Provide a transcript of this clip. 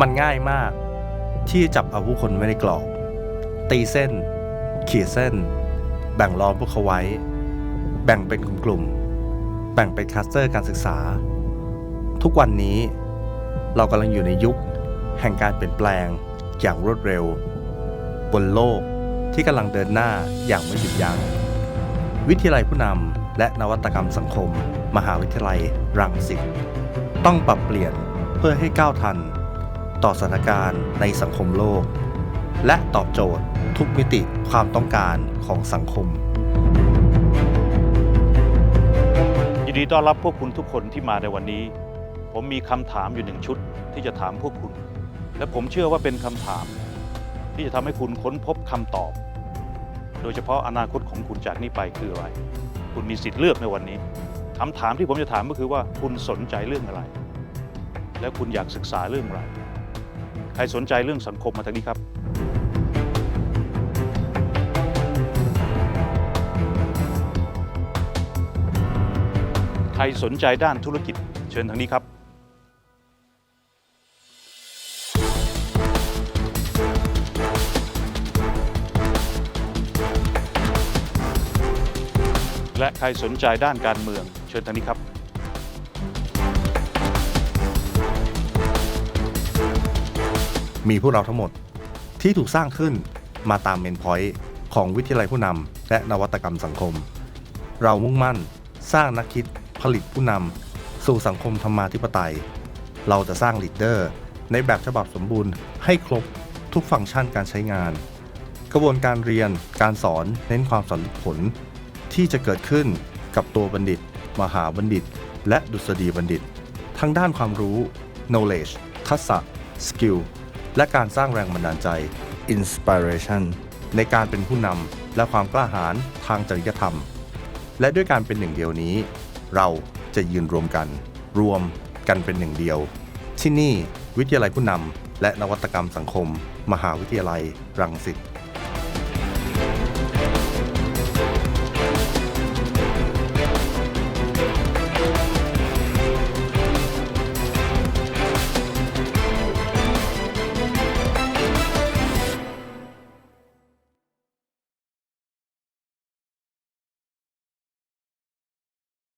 มันง่ายมาก ที่จับเอาผู้คนไว้ในกรอบ ตีเส้น ขีดเส้น แบ่งล้อมพวกเขาไว้ แบ่งเป็นกลุ่มๆแบ่งเป็นคลัสเตอร์การศึกษา ทุกวันนี้ เรากำลังอยู่ในยุค แห่งการเปลี่ยนแปลงอย่างรวดเร็ว บนโลกที่กำลังเดินหน้าอย่างไม่หยุดยัง้งวิทยาลัยผู้นำและนวัตกรรมสังคม มหาวิทยาลัยรังสิตต้องปรับเปลี่ยนเพื่อให้ก้าวทัน ต่อสถานการณ์ในสังคมโลก และตอบโจทย์ทุกมิติความต้องการของสังคม ยินดีต้อนรับพวกคุณทุกคนที่มาในวันนี้ ผมมีคำถามอยู่หนึ่งชุดที่จะถามพวกคุณ และผมเชื่อว่าเป็นคำถาม ที่จะทำให้คุณค้นพบคำตอบ โดยเฉพาะอนาคตของคุณจากนี้ไปคืออะไร คุณมีสิทธิ์เลือกในวันนี้คำถามที่ผมจะถามก็คือว่าคุณสนใจเรื่องอะไร และคุณอยากศึกษาเรื่องอะไร ใครสนใจเรื่องสังคมมาทางนี้ครับใครสนใจด้านธุรกิจเชิญทางนี้ครับ และใครสนใจด้านการเมืองเชิญทางนี้ครับ มีพวกเราทั้งหมดที่ถูกสร้างขึ้นมาตามเมนพอยต์ของวิทยาลัยผู้นำและนวัตกรรมสังคม เรามุ่งมั่นสร้างนักคิดผลิตผู้นำสู่สังคมธรรมาธิปไตย เราจะสร้างลีดเดอร์ในแบบฉบับสมบูรณ์ให้ครบทุกฟังก์ชันการใช้งาน กระบวนการเรียนการสอนเน้นความสำเร็จผล ที่จะเกิดขึ้นกับตัวบัณฑิต มหาบัณฑิต และดุษฎีบัณฑิต ทั้งด้านความรู้ knowledge ทักษะ skill และการสร้างแรงบันดาลใจ inspiration ในการเป็นผู้นำและความกล้าหาญทางจริยธรรม และด้วยการเป็นหนึ่งเดียวนี้ เราจะยืนรวมกัน รวมกันเป็นหนึ่งเดียว ที่นี่วิทยาลัยผู้นำและนวัตกรรมสังคม มหาวิทยาลัย รังสิต